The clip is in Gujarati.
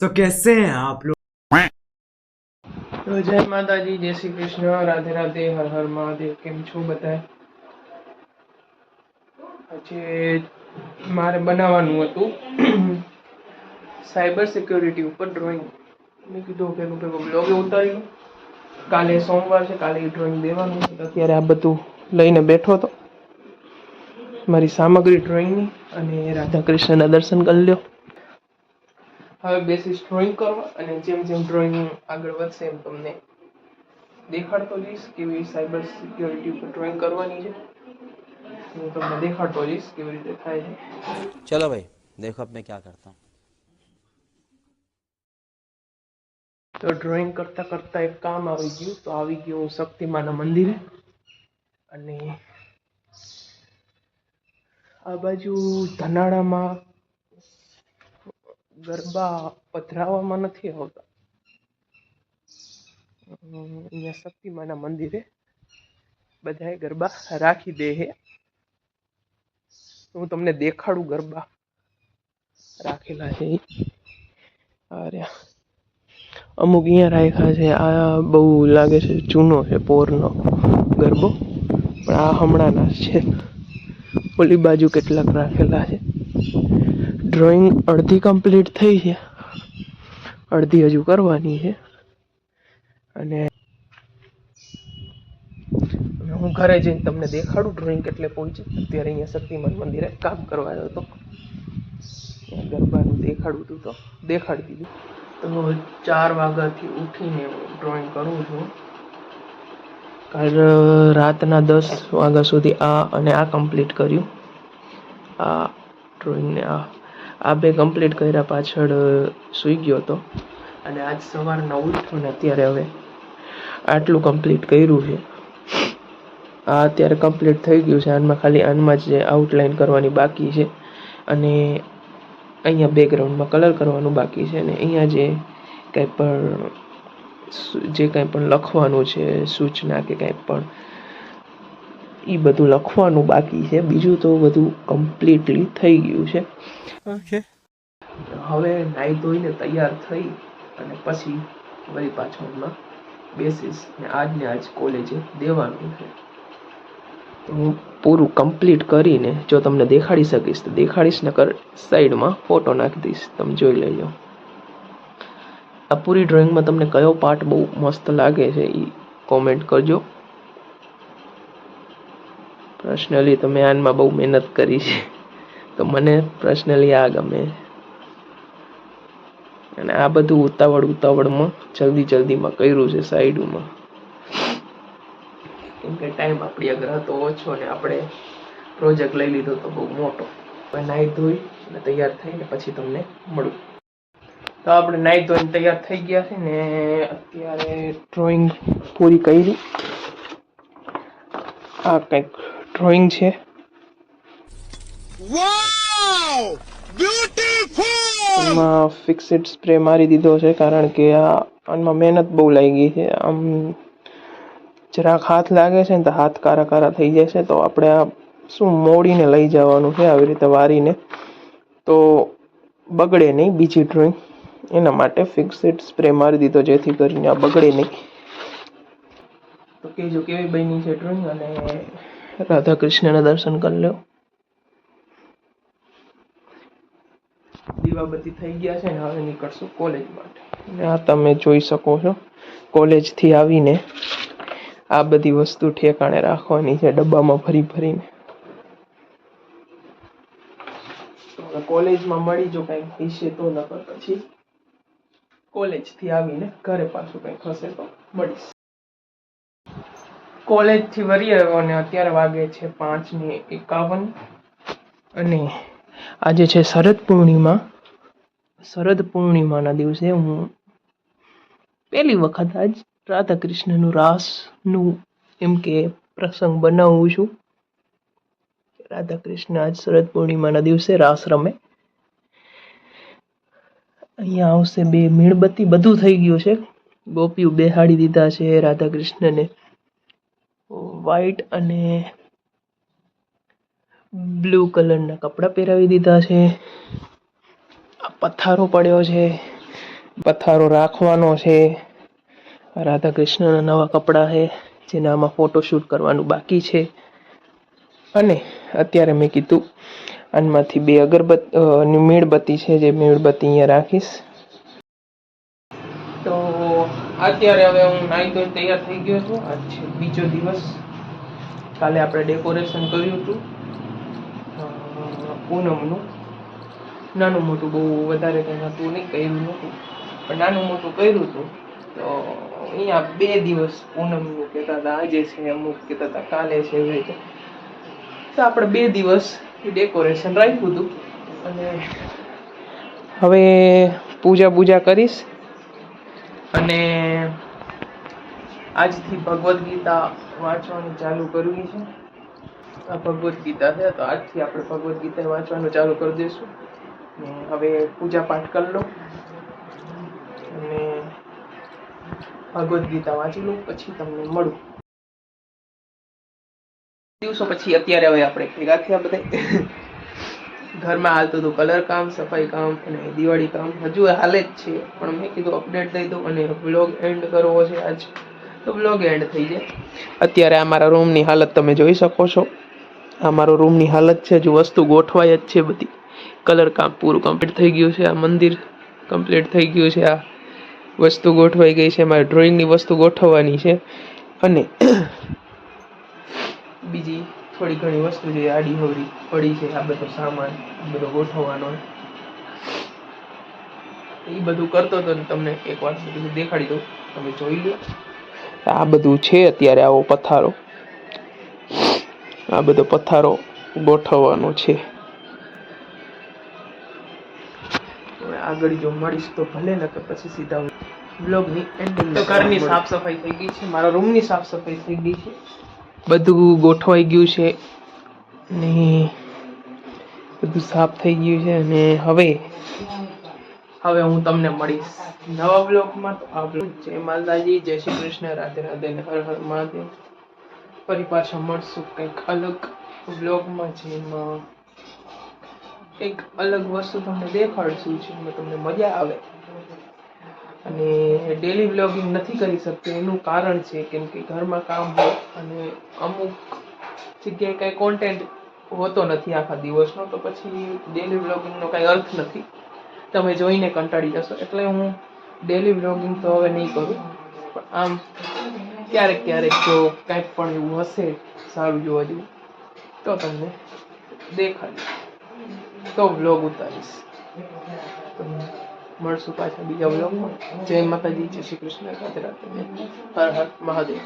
તો કેસે આપ લોગ તો જય માતાજી, જય શ્રી કૃષ્ણ. રાધે રાધે, હર હર મહાદેવ. કેમ છો બધા પછી મારે બનાવવાનું હતું. સાયબર સિક્યોરિટી ઉપર ડ્રોઈંગ મેં કીધું કે એનું પેલું બ્લોગે ઉતાર્યું કાલે સોમવાર છે, કાલે ડ્રોઈંગ દેવાનું છે. અત્યારે આ બધું લઈને બેઠો હતો. મારી સામગ્રી ડ્રોઈંગની અને રાધા રાધાકૃષ્ણના દર્શન કરી લ્યો. હવે બેસીસ ડ્રોઈંગ કરો અને જેમ જેમ ડ્રોઈંગ આગળ વધશે એમ તમને દેખાડતો જઈશ કેવી સાયબર સિક્યોરિટી ઉપર ડ્રોઈંગ કરવાની છે. હું તમને દેખાડતો જઈશ કેવી રીતે થાય છે. ચલો ભાઈ દેખો અબ ક્યાં કરતા. તો ડ્રોઈંગ કરતા કરતા એક કામ આવી ગયું તો આવી ગયું હું શક્તિમાના મંદિરે. અને આ બાજુ ધનાળામાં ગરબા પધરાવવામાં નથી આવતા. અહીંયા શક્તિમાના મંદિરે બધાએ ગરબા રાખી દે છે હું તમને દેખાડું ગરબા રાખેલા છે અરે, અમુક અહીંયા રાખ્યા છે. આ બહુ લાગે છે જૂનો છે, પોરનો ગરબો. પણ આ હમણાંના છે. ઓલી બાજુ કેટલાક રાખેલા છે. ડ્રોઈંગ અડધી કમ્પ્લીટ થઈ છે. અડધી હજુ કરવાની છે. અને હું ઘરે જઈને તમને દેખાડું ડ્રોઈંગ કેટલે પહોંચી અત્યારે અહીંયા શક્તિમાન મંદિરે કામ કરવા આવ્યો હતો. ગરબાનું દેખાડું હતું તો દેખાડી દીધું. તો ચાર વાગ્યાથી ઉઠીને ડ્રોઈંગ કરું છું. કાલ રાતના દસ વાગ્યા સુધી આ અને આ કમ્પ્લીટ કર્યું. આ ડ્રોઈંગને આ આ બે કમ્પ્લીટ કર્યા પાછળ સૂઈ ગયો હતો. અને આજ સવારના ઉઠ્યો ને અત્યારે હવે આટલું કમ્પ્લીટ કર્યું છે. આ અત્યારે કમ્પ્લીટ થઈ ગયું છે. આનમાં ખાલી આનમાં જ આઉટલાઇન કરવાની બાકી છે. અને અહીંયા બેકગ્રાઉન્ડમાં કલર કરવાનું બાકી છે. અને અહીંયા જે કંઈ પણ જે કંઈ પણ લખવાનું છે, સૂચના કે કંઈ પણ એ બધું લખવાનું બાકી છે. બીજું તો બધું કમ્પ્લીટલી થઈ ગયું છે. ઓકે હવે નાહી ધોઈને તૈયાર થઈ અને પછી વળી પાછળમાં બેસીશ ને આજ ને આજ કોલેજે દેવાનું છે. તો હું પૂરું કમ્પ્લીટ કરીને જો તમને દેખાડી શકીશ તો દેખાડીશ નકર સાઈડમાં ફોટો નાખી દઈશ. તમે જોઈ લેજો. આ પૂરી ડ્રોઈંગમાં તમને કયો પાર્ટ બહુ મસ્ત લાગે છે એ કોમેન્ટ કરજો. પર્સનલી તમે આનમાં બહુ મહેનત કરી છે. તો મને પર્સનલી આ ગમે. અને આ બધું ઉતાવળ ઉતાવળમાં જલ્દી જલ્દીમાં કર્યું છે સાઈડમાં. કેમ કે ટાઈમ આપણી આગળ હતો ઓછો ને આપણે પ્રોજેક્ટ લઈ લીધો તો બહુ મોટો. હવે નાહી ધોઈ અને તૈયાર થઈને પછી તમને મળું. તો આપણે નાહી ધોઈને તૈયાર થઈ ગયા છે ને અત્યારે ડ્રોઈંગ પૂરી કરી. આ કંઈક ડ્રોઈંગ છે. એમાં ફિક્સિડ સ્પ્રે મારી દીધો છે કારણ કે આ આમાં મહેનત બહુ લાગી છે. આમ જરાક હાથ લાગે છે ને તો હાથ કારા કારા થઈ જાય છે તો આપણે આ શું મોડીને લઈ જવાનું છે આવી રીતે વારીને. તો બગડે નહીં બીજી ડ્રોઈંગ એના માટે ફિક્સિડ સ્પ્રે મારી દીધો જેથી કરીને આ બગડે નહીં. તો કહેજો કેવી બની છે ડ્રોઈંગ અને રાધા કૃષ્ણના દર્શન કરી લો દીવાબત્તી થઈ ગયા છે ને હવે નીકળશું કોલેજ માટે. આ તમે જોઈ શકો છો કોલેજથી આવીને આ બધી વસ્તુ ઠેકાણે રાખવાની છે ડબ્બામાં ભરી ભરીને. કોલેજમાં મળી જો કંઈક હશે તો નકર પછી કોલેજથી આવીને ઘરે પાછું કંઈક હશે તો મળીશ. કોલેજથી વરી આવ્યો અને અત્યારે વાગે છે પાંચ ને એકાવન. અને આજે છે શરદ પૂર્ણિમા. શરદ પૂર્ણિમાના દિવસે હું પહેલી વખત આજ રાધા કૃષ્ણનું રાસનું એમ કે પ્રસંગ બનાવું છું. રાધા કૃષ્ણ આજ શરદ પૂર્ણિમાના દિવસે રાસ રમે. અહીંયા આવશે બે મીણબત્તી બધું થઈ ગયું છે. ગોપીઓ બેહાડી દીધા છે રાધા કૃષ્ણને અને બ્લુ કલરના કપડાં પહેરાવી દીધા છે. આ પથારો પડ્યો છે. પથારો રાખવાનો છે. રાધા કૃષ્ણના નવા કપડાં છે, જેના આમાં ફોટોશૂટ કરવાનું બાકી છે. અને અત્યારે મેં કીધું, આનમાંથી બે અગરબત્તી મીણબત્તી છે, જે મીણબત્તી અહીંયા રાખીશ. અત્યારે હવે હું નાઈ ધોઈ તૈયાર થઈ ગયો છું. આજ બીજો દિવસ. કાલે આપણે ડેકોરેશન કર્યું હતું. પૂનમનું. નાનું મોટું બહુ વધારે કંઈ હતું નહીં કર્યું નહોતું. પણ નાનું મોટું કર્યું હતું. તો અહીંયા બે દિવસ પૂનમનું કહેતા હતા, આજે છે અમુક કહેતા હતા, કાલે છે એવી તો આપણે બે દિવસ ડેકોરેશન રાખ્યું હતું. અને હવે પૂજા પૂજા કરીશ. અને આજથી ભગવદ્ ગીતા વાંચવાનું ચાલુ કરવી છે. આ ભગવદ્ ગીતા છે, તો આજથી આપણે ભગવદ્ ગીતા વાંચવાનું ચાલુ કરી દઈશું. ને હવે પૂજા પાઠ કરી લો. અને ભગવદ્ ગીતા વાંચી લો, પછી તમને મળું. દિવસો પછી અત્યારે હવે આપણે ભેગા થયા બધા ઘરમાં હાલતું હતું કલર કામ, સફાઈ કામ અને દિવાળી કામ હજુ હાલે જ છે. પણ મેં કીધું અપડેટ દઈ દઉં અને બ્લોગ એન્ડ કરવો છે આજ. તો બ્લોગ એન્ડ થઈ જાય. અત્યારે આ મારા રૂમની હાલત તમે જોઈ શકો છો. આ મારો રૂમની હાલત છે. હજુ વસ્તુ ગોઠવાય જ છે બધી. કલર કામ પૂરું કમ્પ્લીટ થઈ ગયું છે. આ મંદિર કમ્પ્લીટ થઈ ગયું છે. આ વસ્તુ ગોઠવાઈ ગઈ છે. મારે ડ્રોઈંગની વસ્તુ ગોઠવવાની છે. અને બીજી થોડી ઘણી વસ્તુ જે આડી હોડી પડી છે આ બધો સામાન આ બધો ગોઠવવાનો. એ બધું કરતો હતો તમને એક વાર દેખાડી દઉં. તમે જોઈ લો આ બધું છે અત્યારે આવો પથારો. આ બધો પથારો ગોઠવવાનો છે. આગળ જો મળીશ તો ભલે ને કે પછી સીધા બ્લોગની એન્ડિંગ તો ઘરની સાફ સફાઈ થઈ ગઈ છે મારા રૂમની સાફ સફાઈ થઈ ગઈ છે. બધું ગોઠવાઈ ગયું છે ને બધું સાફ થઈ ગયું છે અને હવે હવે હું તમને મળીશ નવા બ્લોગમાં. તો આ જય માલદાજી જય શ્રી કૃષ્ણ, રાધે રાધે ને હર હર મહાદેવ. ફરી પાછા મળશું કંઈક અલગ બ્લોગમાં જેમાં કંઈક અલગ વસ્તુ તમને દેખાડશું, જેમાં તમને મજા આવે. અને ડેલી વ્લોગિંગ નથી કરી શકતી, એનું કારણ છે કેમ કે ઘરમાં કામ હોય અને અમુક જગ્યાએ કાંઈ કોન્ટેન્ટ હોતો નથી આખા દિવસનો, તો પછી ડેલી વ્લોગિંગનો કાંઈ અર્થ નથી. તમે જોઈને કંટાળી જશો. એટલે હું ડેલી વ્લોગિંગ તો હવે નહીં કરું. પણ આમ ક્યારેક ક્યારેક જો કાંઈક પણ એવું હશે, સારું જોવા જેવું તો તમને દેખાડીશ. તો વ્લોગ ઉતારીશ. મળશું પાછા બીજા વ્લોગમાં જય માતાજી જય શ્રી કૃષ્ણ રાધે રાધે. હર હર મહાદેવ.